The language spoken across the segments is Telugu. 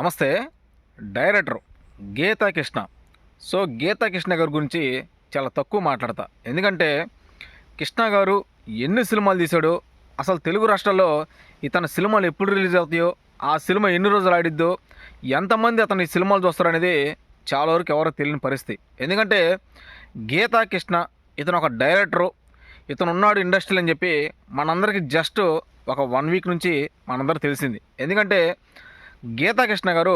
నమస్తే డైరెక్టర్ గీతా కృష్ణ సో గీతా కృష్ణ గారి గురించి చాలా తక్కువ మాట్లాడతా. ఎందుకంటే కృష్ణ గారు ఎన్ని సినిమాలు తీశాడో అసలు తెలుగు రాష్ట్రాల్లో ఇతని సినిమాలు ఎప్పుడు రిలీజ్ అవుతాయో ఆ సినిమా ఎన్ని రోజులు ఆడిద్దో ఎంతమంది అతని సినిమాలు చూస్తారనేది చాలా వరకు ఎవరో తెలియని పరిస్థితి. ఎందుకంటే గీతా కృష్ణ ఇతను ఒక డైరెక్టరు ఇతను ఉన్నాడు ఇండస్ట్రీలు అని చెప్పి మనందరికీ జస్ట్ ఒక వన్ వీక్ నుంచి మనందరూ తెలిసింది. ఎందుకంటే గీతాకృష్ణ గారు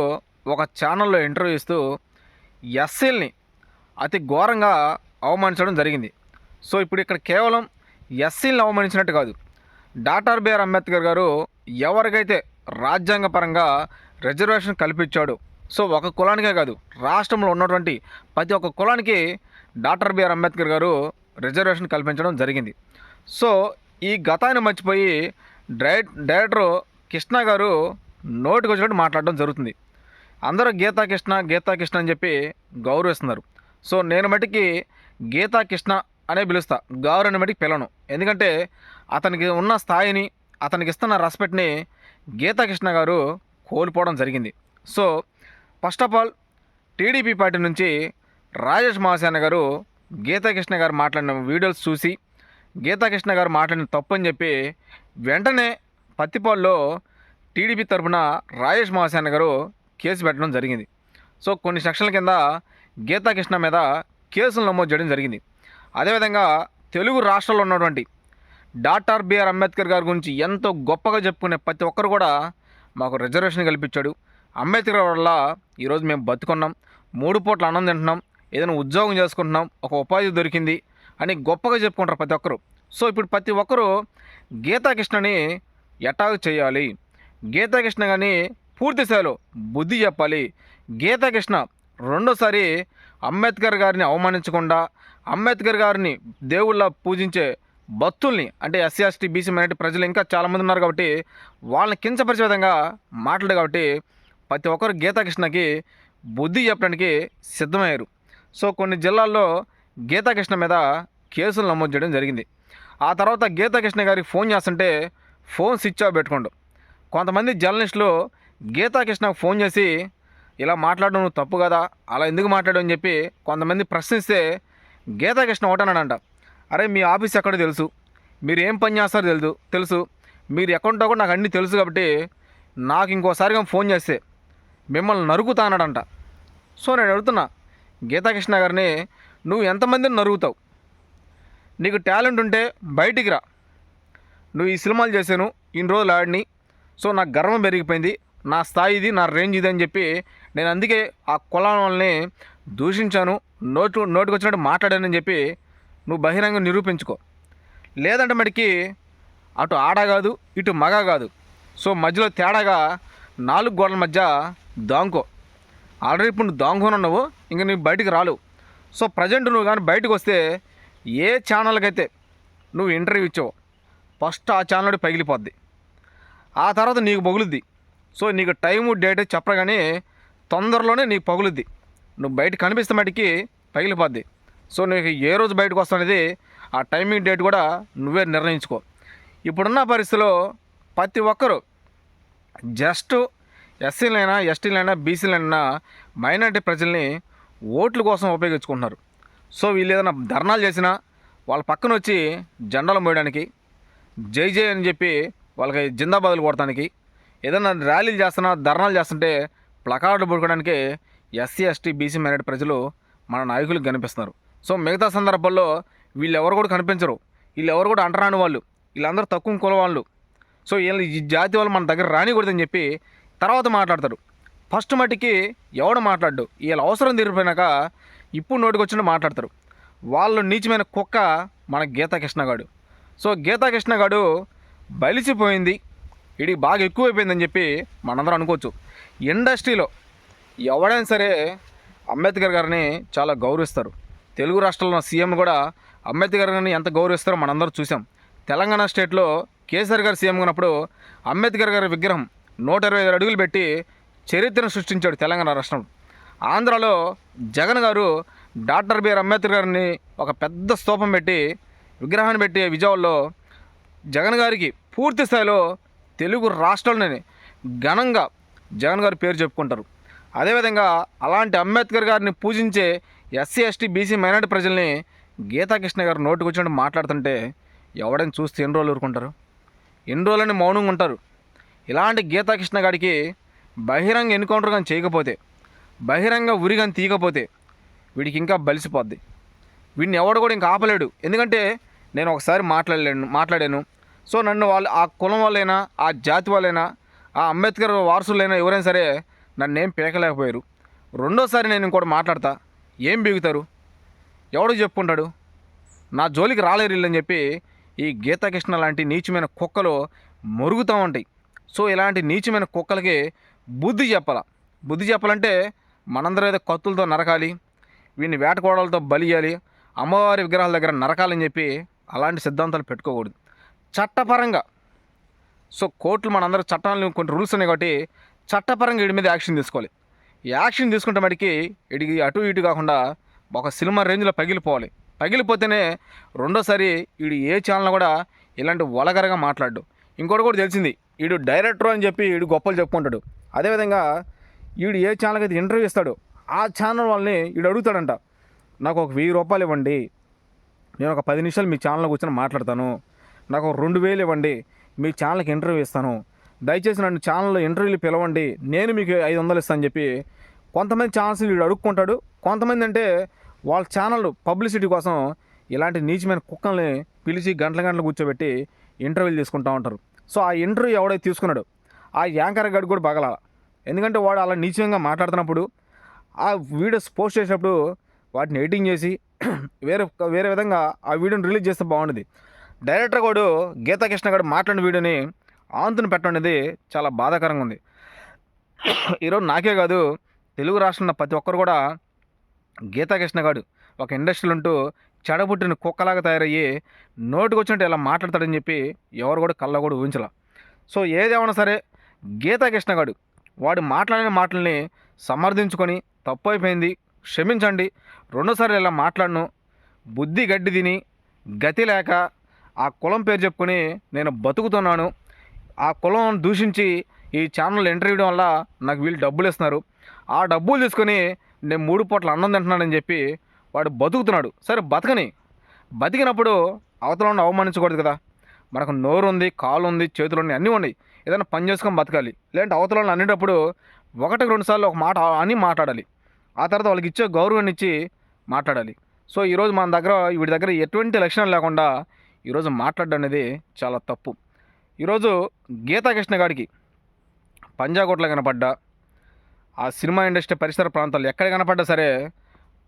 ఒక ఛానల్లో ఇంటర్వ్యూ ఇస్తూ ఎస్సీల్ని అతి ఘోరంగా అవమానించడం జరిగింది. సో ఇప్పుడు ఇక్కడ కేవలం ఎస్సీల్ని అవమానించినట్టు కాదు. డాక్టర్ బిఆర్ అంబేద్కర్ గారు ఎవరికైతే రాజ్యాంగపరంగా రిజర్వేషన్ కల్పించాడు సో ఒక కులానికే కాదు రాష్ట్రంలో ఉన్నటువంటి ప్రతి ఒక్క కులానికి డాక్టర్ బిఆర్ అంబేద్కర్ గారు రిజర్వేషన్ కల్పించడం జరిగింది. సో ఈ గతాన్ని మర్చిపోయి డైరెక్టర్ కృష్ణ గారు నోటికి వచ్చినట్టు మాట్లాడడం జరుగుతుంది. అందరూ గీతా కృష్ణ గీతా కృష్ణ అని చెప్పి గౌరవిస్తున్నారు సో నేను మటుకి గీతా కృష్ణ అనే పిలుస్తా. గౌరవ అనే మటుకి పిలను ఎందుకంటే అతనికి ఉన్న స్థాయిని అతనికి ఇస్తున్న రెస్పెక్ట్ని గీతాకృష్ణ గారు కోల్పోవడం జరిగింది. So first of all TDP party నుంచి రాజేష్ మహాసేన గారు గీతాకృష్ణ గారు మాట్లాడిన వీడియోస్ చూసి గీతాకృష్ణ గారు మాట్లాడిన తప్పు అని చెప్పి వెంటనే పత్తిపాల్లో టీడీపీ తరఫున రాజేష్ మహాసేన గారు కేసు పెట్టడం జరిగింది. సో కొన్ని సెక్షన్ల కింద గీతాకృష్ణ మీద కేసులు నమోదు చేయడం జరిగింది. అదేవిధంగా తెలుగు రాష్ట్రాల్లో ఉన్నటువంటి డాక్టర్ బిఆర్ అంబేద్కర్ గారి గురించి ఎంతో గొప్పగా చెప్పుకునే ప్రతి ఒక్కరు కూడా మాకు రిజర్వేషన్ కల్పించాడు. అంబేద్కర్ వల్ల ఈరోజు మేము బతుకున్నాం. మూడు పూట్ల అన్నం తింటున్నాం. ఏదైనా ఉద్యోగం చేసుకుంటున్నాం. ఒక ఉపాధి దొరికింది అని గొప్పగా చెప్పుకుంటారు ప్రతి ఒక్కరు. సో ఇప్పుడు ప్రతి ఒక్కరూ గీతాకృష్ణని ఎటాక్ చేయాలి. గీతాకృష్ణ కానీ పూర్తి బుద్ధి చెప్పాలి. గీతాకృష్ణ రెండోసారి అంబేద్కర్ గారిని అవమానించకుండా అంబేద్కర్ గారిని దేవుళ్ళ పూజించే భక్తుల్ని అంటే ఎస్సీ ఎస్టీ బీసీ మైనార్టీ ప్రజలు ఇంకా చాలామంది ఉన్నారు కాబట్టి వాళ్ళని కించపరిచే విధంగా మాట్లాడు కాబట్టి ప్రతి ఒక్కరు గీతాకృష్ణకి బుద్ధి చెప్పడానికి సిద్ధమయ్యారు. సో కొన్ని జిల్లాల్లో గీతాకృష్ణ మీద కేసులు నమోదు చేయడం జరిగింది. ఆ తర్వాత గీతాకృష్ణ గారికి ఫోన్ చేస్తుంటే ఫోన్ స్విచ్ ఆఫ్ పెట్టుకోండు కొంతమంది జర్నలిస్టులు గీతాకృష్ణకు ఫోన్ చేసి ఇలా మాట్లాడడం నువ్వు తప్పు కదా అలా ఎందుకు మాట్లాడు అని చెప్పి కొంతమంది ప్రశ్నిస్తే గీతాకృష్ణ ఒకటన్నాడంట అరే మీ ఆఫీస్ ఎక్కడో తెలుసు. మీరు ఏం పని చేస్తారో తెలుసు తెలుసు. మీరు ఎక్కడుంటో కూడా నాకు అన్నీ తెలుసు కాబట్టి నాకు ఇంకోసారిగా ఫోన్ చేస్తే మిమ్మల్ని నరుకుతానడంట సో నేను అడుగుతున్నా గీతాకృష్ణ గారిని నువ్వు ఎంతమందిని నరుగుతావు నీకు టాలెంట్ ఉంటే బయటికి రా. నువ్వు ఈ సినిమాలు చేశాను ఇన్ని రోజులు ఆడిని సో నాకు గర్వం పెరిగిపోయింది నా స్థాయి ఇది నా రేంజ్ ఇది అని చెప్పి నేను అందుకే ఆ కులం వాళ్ళని దూషించాను నోటు నోటికి వచ్చినట్టు మాట్లాడానని చెప్పి నువ్వు బహిరంగ నిరూపించుకో. లేదంటే మడికి అటు ఆడ కాదు ఇటు మగ కాదు. సో మధ్యలో తేడాగా నాలుగు గోడల మధ్య దాంకో. ఆల్రెడీ ఇప్పుడు నువ్వు దాంకొని ఉన్నావు ఇంక నువ్వు బయటికి రాలేవు. సో ప్రజెంట్ నువ్వు కానీ బయటకు వస్తే ఏ ఛానల్కైతే నువ్వు ఇంటర్వ్యూ ఇచ్చావు ఫస్ట్ ఆ ఛానల్ పగిలిపోద్ది. ఆ తర్వాత నీకు పగులుద్ది. సో నీకు టైము డేట్ చెప్పగానే తొందరలోనే నీకు పగులుద్ది. నువ్వు బయట కనిపిస్తే మటుకి పగిలిపోద్ది. సో నీకు ఏ రోజు బయటకు వస్తున్నది ఆ టైమింగ్ డేట్ కూడా నువ్వే నిర్ణయించుకో. ఇప్పుడున్న పరిస్థితిలో ప్రతి ఒక్కరూ జస్ట్ ఎస్సీలైనా ఎస్టీలైనా బీసీలైనా మైనార్టీ ప్రజల్ని ఓట్ల కోసం ఉపయోగించుకుంటున్నారు. సో వీళ్ళు ఏదైనా ధర్నాలు చేసినా వాళ్ళ పక్కన వచ్చి జెండాలు మోయడానికి జై జై అని చెప్పి వాళ్ళకి జిందాబాదులు కొడటానికి ఏదైనా ర్యాలీలు చేస్తున్నా ధర్నాలు చేస్తుంటే ప్లకార్డు పడుకోవడానికి ఎస్సీ ఎస్టీ బీసీ మైనార్టీ ప్రజలు మన నాయకులకు కనిపిస్తున్నారు. సో మిగతా సందర్భాల్లో వీళ్ళు ఎవరు కూడా కనిపించరు. వీళ్ళు ఎవరు కూడా అంటరాని వాళ్ళు. వీళ్ళందరూ తక్కువ కుల వాళ్ళు. సో వీళ్ళు ఈ జాతి వాళ్ళు మన దగ్గర రానికూడదని చెప్పి తర్వాత మాట్లాడతారు. ఫస్ట్ మట్టికి ఎవడు మాట్లాడు వీళ్ళ అవసరం తీరిపోయినాక ఇప్పుడు నోటికి మాట్లాడతారు. వాళ్ళు నీచమైన కుక్క మన గీతాకృష్ణ గాడు. సో గీతాకృష్ణ గాడు బలిసిపోయింది. వీడికి బాగా ఎక్కువైపోయిందని చెప్పి మనందరం అనుకోవచ్చు. ఇండస్ట్రీలో ఎవడైనా సరే అంబేద్కర్ గారిని చాలా గౌరవిస్తారు. తెలుగు రాష్ట్రాల్లో ఉన్న సీఎం కూడా అంబేద్కర్ గారిని ఎంత గౌరవిస్తారో మనందరం చూసాం తెలంగాణ స్టేట్లో కేసీఆర్ గారు సీఎం ఉన్నప్పుడు అంబేద్కర్ గారి విగ్రహం నూట ఇరవై ఐదు అడుగులు పెట్టి చరిత్రను సృష్టించాడు తెలంగాణ రాష్ట్రం. ఆంధ్రాలో జగన్ గారు డాక్టర్ బిఆర్ అంబేద్కర్ గారిని ఒక పెద్ద స్తూపం పెట్టి విగ్రహాన్ని పెట్టి విజయవాడలో జగన్ గారికి పూర్తి స్థాయిలో తెలుగు రాష్ట్రాలని ఘనంగా జగన్ గారి పేరు చెప్పుకుంటారు. అదేవిధంగా అలాంటి అంబేద్కర్ గారిని పూజించే ఎస్సీ ఎస్టీ బీసీ మైనార్టీ ప్రజల్ని గీతాకృష్ణ గారు నోటికి వచ్చినట్టు మాట్లాడుతుంటే ఎవడని చూస్తే ఎన్ని రోజులు ఊరుకుంటారు? ఎన్ని రోజులని మౌనంగా ఉంటారు? ఇలాంటి గీతాకృష్ణ గారికి బహిరంగ ఎన్కౌంటర్ కానీ చేయకపోతే బహిరంగ ఉరి కానీ తీయకపోతే వీడికి ఇంకా బలిసిపోద్ది. వీడిని ఎవడు కూడా ఇంకా ఆపలేడు. ఎందుకంటే నేను ఒకసారి మాట్లాడలేను మాట్లాడాను. సో నన్ను వాళ్ళు ఆ కులం వాళ్ళైనా ఆ జాతి వాళ్ళైనా ఆ అంబేద్కర్ వారసులైనా ఎవరైనా సరే నన్ను ఏం పీకలేకపోయారు. రెండోసారి నేను ఇంకోటి మాట్లాడతా. ఏం బీగుతారు ఎవడు చెప్పుకుంటాడు? నా జోలికి రాలేరు వీళ్ళని చెప్పి ఈ గీతాకృష్ణ లాంటి నీచమైన కుక్కలు మొరుగుతూ ఉంటాయి. సో ఇలాంటి నీచమైన కుక్కలకి బుద్ధి చెప్పాల. బుద్ధి చెప్పాలంటే మనందరం ఏదో కత్తులతో నరకాలి వీడిని వేటకోడలతో బలియాలి అమ్మవారి విగ్రహాల దగ్గర నరకాలని చెప్పి అలాంటి సిద్ధాంతాలు పెట్టుకోకూడదు. చట్టపరంగా. సో కోర్టులు మనందరూ చట్టాలను కొన్ని రూల్స్ ఉన్నాయి కాబట్టి చట్టపరంగా వీడి మీద యాక్షన్ తీసుకోవాలి. యాక్షన్ తీసుకుంటే మటుకి వీడికి అటు ఇటు కాకుండా ఒక సినిమా రేంజ్లో పగిలిపోవాలి. పగిలిపోతేనే రెండోసారి వీడు ఏ ఛానల్ కూడా ఇలాంటి వలగరగా మాట్లాడు ఇంకోటి కూడా తెలిసింది వీడు డైరెక్టర్ అని చెప్పి వీడు గొప్పలు చెప్పుకుంటాడు. అదేవిధంగా వీడు ఏ ఛానల్కి అయితే ఇంటర్వ్యూ ఇస్తాడో ఆ ఛానల్ వాళ్ళని వీడు అడుగుతాడంట నాకు ఒక వెయ్యి రూపాయలు ఇవ్వండి. నేను ఒక పది నిమిషాలు మీ ఛానల్ కూర్చొని మాట్లాడతాను. నాకు రెండు వేలు ఇవ్వండి. మీ ఛానల్కి ఇంటర్వ్యూ ఇస్తాను. దయచేసి నన్ను ఛానల్లో ఇంటర్వ్యూలు పిలవండి. నేను మీకు ఐదు వందలు ఇస్తాను చెప్పి కొంతమంది ఛానల్స్ వీడు అడుక్కుంటాడు. కొంతమంది అంటే వాళ్ళ ఛానల్ పబ్లిసిటీ కోసం ఇలాంటి నీచమైన కుక్కల్ని పిలిచి గంటల గంటలు కూర్చోబెట్టి ఇంటర్వ్యూలు తీసుకుంటూ ఉంటారు. సో ఆ ఇంటర్వ్యూ ఎవడైతే తీసుకున్నాడు. ఆ యాంకర్ గడి కూడా బగల ఎందుకంటే వాడు అలా నీచంగా మాట్లాడుతున్నప్పుడు ఆ వీడియోస్ పోస్ట్ చేసినప్పుడు వాటిని ఎడిటింగ్ చేసి వేరే వేరే విధంగా ఆ వీడియోని రిలీజ్ చేస్తే బాగుండేది. డైరెక్టర్ గోడు గీతాకృష్ణ గారు మాట్లాడిన వీడియోని ఆంతుని పెట్టడం అనేది చాలా బాధాకరంగా ఉంది. ఈరోజు నాకే కాదు తెలుగు రాష్ట్రంలో ప్రతి ఒక్కరు కూడా గీతాకృష్ణ గారు ఒక ఇండస్ట్రీలో ఉంటూ చెడబుట్టిన కుక్కలాగా తయారయ్యి నోటికి వచ్చినట్టు ఇలా మాట్లాడతాడని చెప్పి ఎవరు కూడా కళ్ళ కూడా ఊహించాల. సో ఏదేమన్నా సరే గీతాకృష్ణ గారు వాడు మాట్లాడిన మాటల్ని సమర్థించుకొని తప్పు అయిపోయింది క్షమించండి రెండోసారి ఇలా మాట్లాడను. బుద్ధి గడ్డి తిని గతి లేక ఆ కులం పేరు చెప్పుకొని నేను బతుకుతున్నాను. ఆ కులం దూషించి ఈ ఛానల్ ఎంటర్ ఇవ్వడం వల్ల నాకు వీళ్ళు డబ్బులు ఇస్తున్నారు. ఆ డబ్బులు తీసుకొని నేను మూడు పూట్ల అన్నం తింటున్నానని చెప్పి వాడు బతుకుతున్నాడు. సరే బతకని. బతికినప్పుడు అవతల అవమానించకూడదు కదా. మనకు నోరు ఉంది కాలు ఉంది చేతులు ఉన్నాయి అన్నీ ఉన్నాయి. ఏదైనా పని చేసుకొని బతకాలి. లేదంటే అవతల వాళ్ళని అనేటప్పుడు ఒకటి రెండు సార్లు ఒక మాట అని మాట్లాడాలి. ఆ తర్వాత వాళ్ళకి ఇచ్చే గౌరవాన్ని ఇచ్చి మాట్లాడాలి. సో ఈరోజు మన దగ్గర వీడి దగ్గర ఎటువంటి లక్షణాలు లేకుండా ఈరోజు మాట్లాడడం అనేది చాలా తప్పు. ఈరోజు గీతాకృష్ణ గారికి పంజాకోట్లో కనపడ్డా ఆ సినిమా ఇండస్ట్రీ పరిసర ప్రాంతాలు ఎక్కడ కనపడ్డా సరే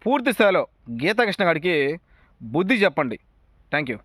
పూర్తి స్థాయిలో గీతాకృష్ణ గారికి బుద్ధి చెప్పండి. Thank you